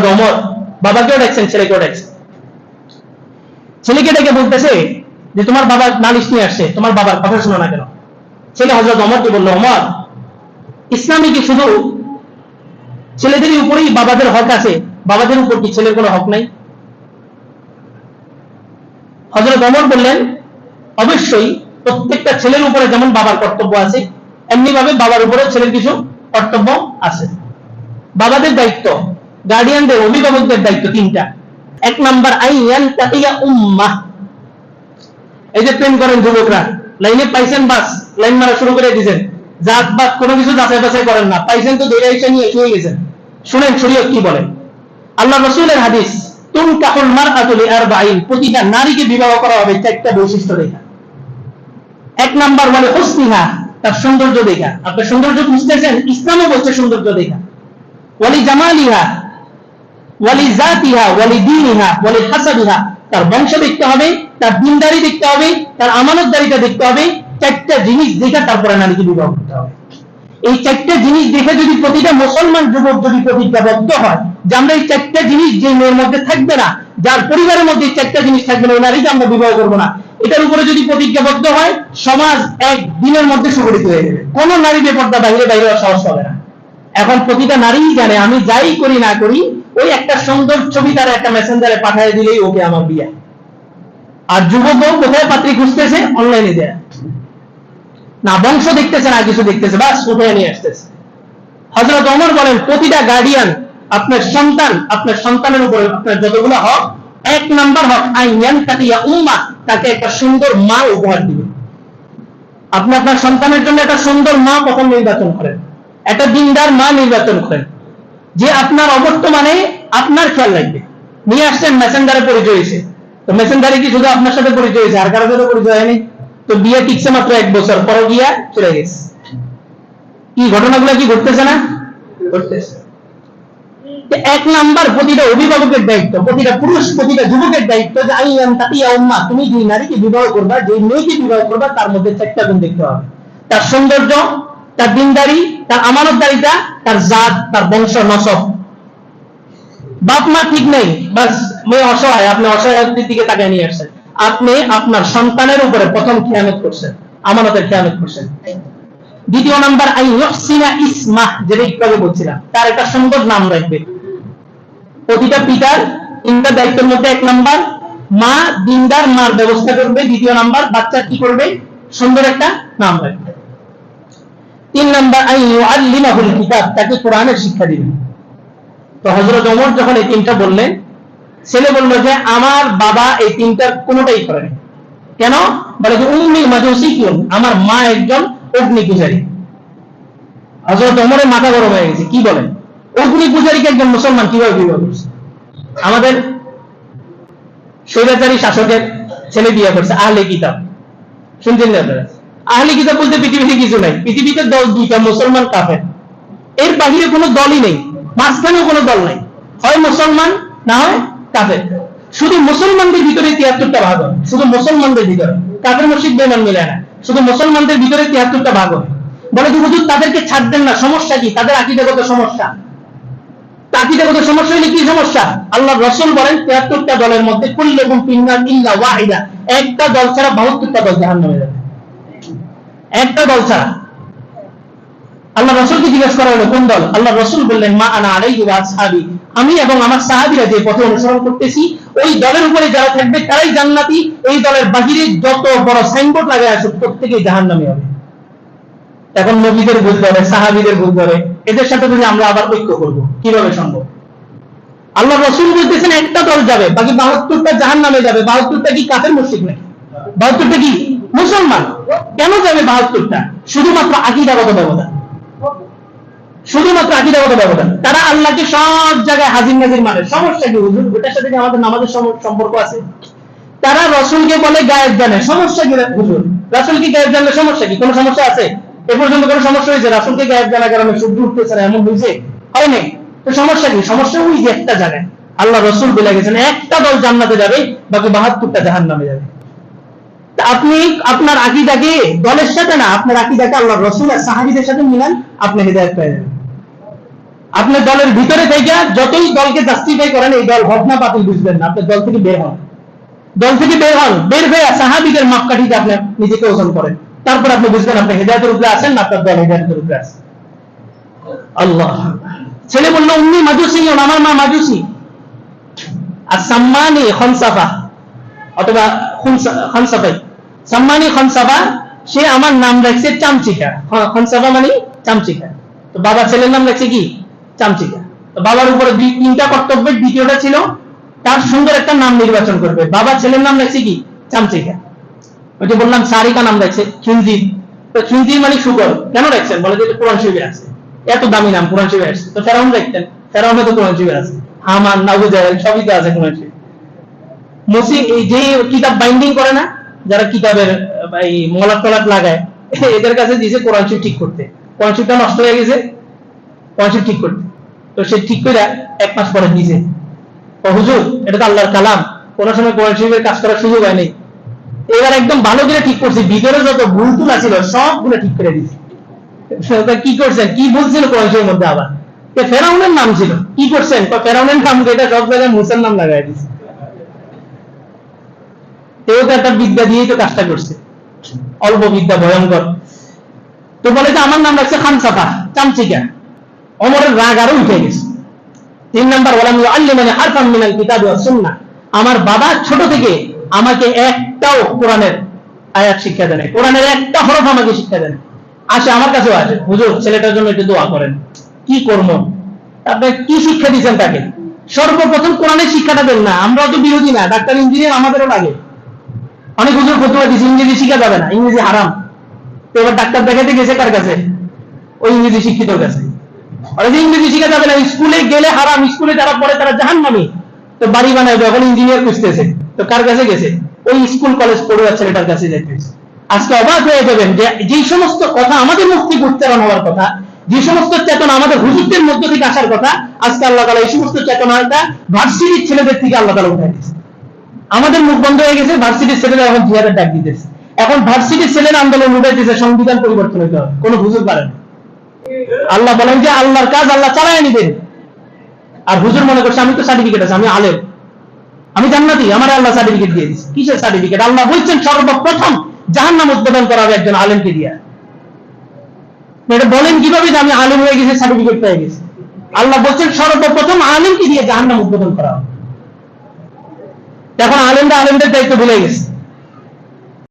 হজরত অমর বাবাকেও ডাকছেন, ছেলেকেও ডাকছেন। ছেলেকে ডেকে বলতেছে যে, তোমার বাবা নালিশ নিয়ে আসছে, তোমার বাবার কথা শোনো না কেন? ছেলে হজরত অমরকে বলল অমর ইসলামে কি শুধু ছেলেদের উপরেই বাবাদের হক আছে? বাবাদের উপর কি ছেলের কোনো হক নাই? হজরত অমর বললেন, অবশ্যই প্রত্যেকটা ছেলের উপরে যেমন বাবার কর্তব্য আছে এমনি ভাবে বাবার উপরে ছেলের কিছু কর্তব্য আছে। বাবাদের দায়িত্ব গার্ডিয়ানদের অভিভাবকদের দায়িত্ব তিনটা। এক নাম্বার, আইয়ান তাকিয়া উম্মাহ। এই যে প্রেম করেন যুবকরা, লাইনে পাইছেন বাস, লাইন মারা শুরু করে দিয়েছেন। জাত বাত কোনো কিছু যাচাই বাছাই করেন না, পাইছেন তো দৈরা এসে নিয়ে শুয়ে গেছেন। শুনেন শরীয়ত কি বলে? আল্লাহ রসুলের হাদিস তুম মার আর বাইন প্রতিটা নারীকে বিবাহ করা হবে চারটা বৈশিষ্ট্য দেখা এক নাম্বার বলে হসনিহা, তার সৌন্দর্য দেখা আপনি সৌন্দর্য বুঝতেছেন? ইসলামও বলছে সৌন্দর্য দেখা ওয়ালি জামালিহা তার বংশ দেখতে হবে, তার দিনদারি দেখতে হবে, তার আমানতদারিটা দেখতে হবে, চারটা জিনিস দেখে তারপরে নারীকে বিবাহ করতে হবে। এই চারটা জিনিস দেখে যদি প্রতিটা মুসলমান যুবক যদি প্রতিজ্ঞাবদ্ধ হয় যে আমরা এই চারটা জিনিস যে মেয়ের মধ্যে থাকবে না, যার পরিবারের মধ্যে এই চারটা জিনিস থাকবে না ওই নারীকে আমরা বিবাহ করব না। এটার উপরে যদি প্রতিজ্ঞাবদ্ধ হয়, সমাজ এক দিনের মধ্যে সুগঠিত হয়ে যাবে। কোনো নারী বেপর্দা বাইরে বাইরে সাহস হবে না। এখন প্রতিটা নারী জানে, আমি যাই করি না করি ওই একটা সুন্দর ছবি তার একটা মেসেঞ্জারে পাঠিয়ে দিলেই ওকে আমার বিয়ে। আর যুবক কোথায় পাত্রী খুঁজতেছে? অনলাইনে দেয়। না, বংশ দেখতেছে না, কিছু দেখতেছে। বাস কোথায় নিয়ে আসতেছে। হজরত অমর বলেন, প্রতিটা গার্ডিয়ান আপনার সন্তান, আপনার সন্তানের উপরে আপনার যতগুলো হক, এক নাম্বার হক আইয়ান কাটিয়া উম্মা, তাকে একটা সুন্দর মা উপহার দিবে। আপনি আপনার সন্তানের জন্য একটা সুন্দর মা প্রথম নির্বাচন করেন? একটা দিনদার মা নির্বাচন করেন। যে আপনার অবর্তমানে আপনার খেয়াল রাখবে। নিয়ে আসছেন মেসেঞ্জারে পরিচয় হয়েছে তো মেসেঞ্জারে কি শুধু আপনার সাথে পরিচয় হয়েছে? আর কারোর সাথে পরিচয় হয়নি? তো বিয়ে টিকছে মাত্র এক বছর। পরে গিয়া চলে গেছে। কি ঘটনাগুলো কি ঘটতেছে না? ঘটতেছে। এক নাম্বার প্রতিটা অভিভাবকের দায়িত্ব, প্রতিটা পুরুষ, প্রতিটা যুবকের দায়িত্ব যে আই এম তাতিয়া উম্মা তুমি যে নারীকে বিবাহ করবা যে মেয়েকে বিবাহ করবা, তার মধ্যে চারটা গুণ দেখতে হবে। তার সৌন্দর্য তার দিনদারি, তার আমানতদারিতা, তার জাত, তার বংশ নসব বাপ, মা ঠিক নেই, বাস অসহায়, আপনি অসহায়ের দিকে তাকায় নিয়ে আসছেন। আপনি আপনার সন্তানের উপরে প্রথম খেয়ানত করছেন, আমানতের খেয়ানত করছেন। দ্বিতীয় নাম্বার আই ইহসিনা যেটা একটু আগে বলছিলাম। তার একটা সুন্দর নাম রাখবে। প্রতিটা পিতার তিনটা দায়িত্বের মধ্যে এক নাম্বার, মা দিনদার, মার ব্যবস্থা করবে, দ্বিতীয় নাম্বার, বাচ্চা কি করবে? সুন্দর একটা নাম রাখবে। তিন নাম্বার তাকে কোরআনের শিক্ষা দিবেন। তো হযরত ওমর যখন এই তিনটা বললেন, ছেলে বলল যে, আমার বাবা এই তিনটার কোনোটাই করেনি কেন? বলে যে, উম্মি মাজুসি কিউন আমার মা একজন অগ্নি পূজারী হযরত ওমরের মাথা গরম হয়ে গেছে, কি বলেন? অগ্নি পূজারীকে একজন মুসলমান কীভাবে বিবাহ করছে? আমাদের স্বৈরাচারী শাসকের ছেলে বিয়ে করছে, আহলে কিতাব। শুনছেন না আহলে কিতাব বলতে পৃথিবীতে কিছু নাই। পৃথিবীতে দল দুইটা, মুসলমান, কাফের। এর বাহিরে কোনো দলই নেই। মাঝখানেও কোনো দল নাই। হয় মুসলমান, না হয় কাফের। শুধু মুসলমানদের ভিতরে তিয়াত্তরটা ভাগ হয়। শুধু মুসলমানদের ভিতরে। কাফের মসজিদ বেমান মিলে না। শুধু মুসলমানদের ভিতরে তিয়াত্তরটা ভাগ হয়। বলে যে, হুজুর, তাদেরকে ছাড় দেন না। সমস্যা কি? তাদের আকিদাগত সমস্যা। আকিদাগত সমস্যা হলে কি সমস্যা? আল্লাহ রসুল বলেন, তিয়াত্তরটা দলের মধ্যে কুল্লুকুম ফিন্নার ইল্লা ওয়াহিদা। একটা দল ছাড়া বাহাত্তরটা দল জাহান্নামে যাবে। একটা দল ছাড়া। আল্লাহ রসুলকে জিজ্ঞেস করা হলো, কোন দল? আল্লাহ রসুল বললেন, মা আনা আলাই সাহাবি আমি এবং আমার সাহাবিরা যে পথে অনুসরণ করতেছি, ওই দলের উপরে যারা থাকবে, তারাই জান্নাতি। এই দলের বাহিরে যত বড় সাইনবোর্ড লাগে আছে, প্রত্যেকেই জাহান্নামী হবে। এখন নবীদের ভুল ধরে, সাহাবিদের ভুল ধরে। এদের সাথে যদি আমরা আবার ঐক্য করব, কীভাবে সম্ভব? আল্লাহ রসুল বলতেছেন, একটা দল যাবে, বাকি বাহাত্তরটা জাহান নামে যাবে। বাহাত্তরটা কি কাফের মুশরিক নাকি? বাহাত্তরটা কি? মুসলমান। কেন যাবে বাহাত্তরটা শুধুমাত্র আকিদাগত ব্যবধান। শুধুমাত্র আকিদাগত ব্যবধান। তারা আল্লাহকে সব জায়গায় হাজির নাজির মানে। সমস্যা কি হুজুর? ওটার সাথে আমাদের নামাজের সম্পর্ক আছে? তারা রসুলকে বলে গায়েব জানে। সমস্যা কি হুজুর? রাসুলকে গায়েব জানলে সমস্যা কি? কোনো সমস্যা আছে? এ পর্যন্ত কোনো সমস্যা হয়েছে? রাসুলকে গায়েব জানা কারণে সূর্য উঠতেছে না, এমন হয়েছে? হয় নাই। তো সমস্যা কি? সমস্যা ওই যে একটা জায়গায় আল্লাহ রসুল বলে গেছেন, একটা দল জান্নাতে যাবে, বাকি বাহাত্তরটা জাহান নামে যাবে। আপনি আপনার আকিদাকে দলের সাথে না, আপনার আকিদাকে আল্লাহ রসুল আর সাহাবিদের সাথে মিলান, আপনি হৃদায়ত পেয়ে যাবেন। আপনার দলের ভিতরে থেকে যতই দলকে জাস্টিফাই করেন, এই দল ঘটনা পাতিল বুঝবেন না, আপনার দল থেকে বের হন। দল থেকে বের হন, বের হয়ে সাহাবিদের মাপকাঠিতে আপনি নিজেকে ওজন করেন। তারপর আপনি বুঝবেন আপনি হেদায়তের উপরে আছেন না, আপনার দল হেদায়তের উপরে আছে। আল্লাহ। ছেলে বলল উনি মাজুসি আমার মা মাজুসি আর সাম্মানি খনসাফা, অথবা খুনসা- খনসাফাই। সাম্মানি খনসাফা সে আমার নাম রাখছে চামচিকা। খ- খনসাফা মানে চামচিকা। তো বাবা ছেলের নাম রাখছে কি? চামচিকা। তো বাবার উপরে দুই, তিনটা কর্তব্যের দ্বিতীয়টা ছিল, তার সুন্দর একটা নাম নির্বাচন করবে। বাবা ছেলের নাম রাখছে কি? চামচিকা। ওই যে বললাম, সারিকা নাম রাখছে খিনজির তো খিনজির মানে শুকর কেন রাখছেন? বলে যে কোরআন শরীফে আছে। এত দামি নাম কোরআন শরীফে আছে তো ফেরাউন রাখতেন। ফেরাউনে তো কোরআন শরীফে আছে। হামান নাবু সবই তো আছে কোরআন শরীফে। মুসি এই যে কিতাব বাইন্ডিং করে না যারা কিতাবের, এই মলাট টলাট লাগায়, এদের কাছে দিয়েছে কোরআন শরীফ ঠিক করতে। কোরআন শরীফটা নষ্ট হয়ে গেছে, কোরআন শরীফ ঠিক করতে। তো সে ঠিক করে এক মাস পরে দিয়েছে। হুজুর, এটা তো আল্লাহর কালাম। কোনো সময় কোরআন শরীফের কাজ করার সুযোগ হয়নি এবার একদম ভালো করে ঠিক করছে, ভিতরে যত ভুল টুলা ছিল সবগুলো ঠিক করে দিয়েছে। কি করছেন? কি বলছিল কোরআন শরীফের মধ্যে আবার? ফেরাউনের নাম ছিল। কি করছেন? ফেরাউনের নাম এটা সব জায়গায় মুসার নাম লাগাই দিয়েছে। কেউ তো একটা বিদ্যা দিয়েই তো কাজটা করছে। অল্প বিদ্যা, ভয়ঙ্কর। তো বলে যে আমার নাম রাখছে খানসাফা চামচিকা অমরের রাগ আরও উঠে গেছে। তিন নাম্বার ওলাম আল্লি মানে হারফাম মিনাল কিতাব সুন্নাহ। আমার বাবা ছোট থেকে আমাকে একটাও কোরআনের আয়াত শিক্ষা দেয় কোরআনের একটা হরফ আমাকে শিক্ষা দেন আসে, আমার কাছেও আসে, হুজুর, ছেলেটার জন্য একটু দোয়া করেন। কি করব? আপনি কি শিক্ষা দিচ্ছেন তাকে? সর্বপ্রথম কোরআনের শিক্ষাটা দেন না। আমরাও তো বিরোধী না, ডাক্তার, ইঞ্জিনিয়ার আমাদেরও লাগে। অনেক হুজুর ফতুয়া দিচ্ছে ইংরেজি শিখা যাবে না, ইংরেজি হারাম। এবার ডাক্তার দেখাতে গেছে কার কাছে? ওই ইংরেজি শিক্ষিতর কাছে। যে ইংরেজি শিখা যাবে না, স্কুলে গেলে হারাম, স্কুলে যারা পড়ে তারা জাহান নামি তো বাড়ি বানায় যখন ইঞ্জিনিয়ার খুঁজতেছে। তো কার কাছে গেছে? ওই স্কুল কলেজ পড়ুয়া ছেলেটার কাছে যেতেছে আজকে অবাক হয়ে যাবেন যে যে সমস্ত কথা আমাদের মুক্তি উচ্চারণ হওয়ার কথা, যে সমস্ত চেতনা আমাদের হুজুরদের মধ্য থেকে আসার কথা, আজকে আল্লাহ তালা এই সমস্ত চেতনাটা ভার্সিটির ছেলেদের থেকে আল্লাহ তালা উঠে দিচ্ছে আমাদের মুখ বন্ধ হয়ে গেছে ভার্সিটির ছেলেরা এখন জিহাদের ডাক দিতেছে। এখন ভার্সিটির ছেলেরা আন্দোলন উঠাইতেছে, সংবিধান পরিবর্তন হইতে হবে। কোনো হুজুর পারে না। আল্লাহ বলেন যে আল্লাহর কাজ আল্লাহ চালায় নিবেন। আর হুজুর মনে করছে, আমি তো সার্টিফিকেট আছে, আমি আলেম। আমি জান্নাতি, আমার আল্লাহ সার্টিফিকেট দিয়ে দিচ্ছে কিসের সার্টিফিকেট আল্লাহ বলছেন, সর্বপ্রথম জাহান্নাম উদ্বোধন করা হবে একজন আলেমকে দিয়া। এটা বলেন কীভাবে যে আমি আলেম হয়ে গেছি সার্টিফিকেট পেয়ে গেছি। আল্লাহ বলছেন, সর্বপ্রথম আলেমকে দিয়ে জাহান নাম উদ্বোধন করা হবে। এখন আলেমরা আলেমদের দায়িত্ব ভুলে গেছে।